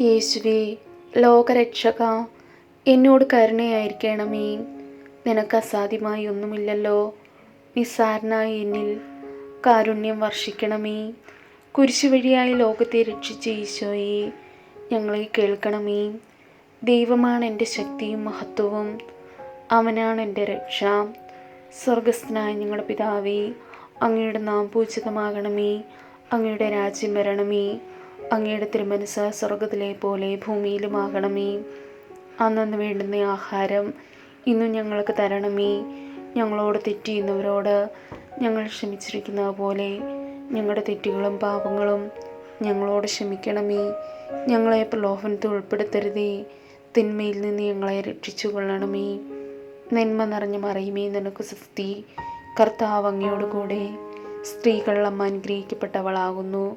യേശുവേ ലോകരക്ഷക എന്നോട് കരുണയായിരിക്കണമേ. നിനക്ക് അസാധ്യമായി ഒന്നുമില്ലല്ലോ. നിസ്സാരനായ എന്നിൽ കാരുണ്യം വർഷിക്കണമേ. കുരിശു വഴിയായി ലോകത്തെ രക്ഷിച്ച ഈശോയെ ഞങ്ങളെ കേൾക്കണമേ. ദൈവമാണ് എന്റെ ശക്തിയും മഹത്വവും. അവനാണ് എന്റെ രക്ഷ. സ്വർഗസ്ഥനായ ഞങ്ങളുടെ പിതാവേ അങ്ങയുടെ നാം പൂജിതമാകണമേ. അങ്ങയുടെ രാജ്യം വരണമേ. അങ്ങയുടെ തിരുമനസ് സ്വർഗത്തിലെ പോലെ ഭൂമിയിലുമാകണമേ. അന്നു വേണ്ടുന്ന ആഹാരം ഇന്നും ഞങ്ങൾക്ക് തരണമേ. ഞങ്ങളോട് തെറ്റ് ഞങ്ങൾ ക്ഷമിച്ചിരിക്കുന്ന പോലെ ഞങ്ങളുടെ തെറ്റുകളും പാപങ്ങളും ഞങ്ങളോട് ക്ഷമിക്കണമേ. ഞങ്ങളെ പ്രലോഭനത്തിൽ ഉൾപ്പെടുത്തരുതേ. തിന്മയിൽ നിന്ന് ഞങ്ങളെ രക്ഷിച്ചു കൊള്ളണമേ നന്മ നിറഞ്ഞ മറിയുമേ നിനക്ക് സുസ്തി കർത്താവ് അങ്ങയോട് കൂടെ അമ്മ അനുഗ്രഹിക്കപ്പെട്ടവളാകുന്നു.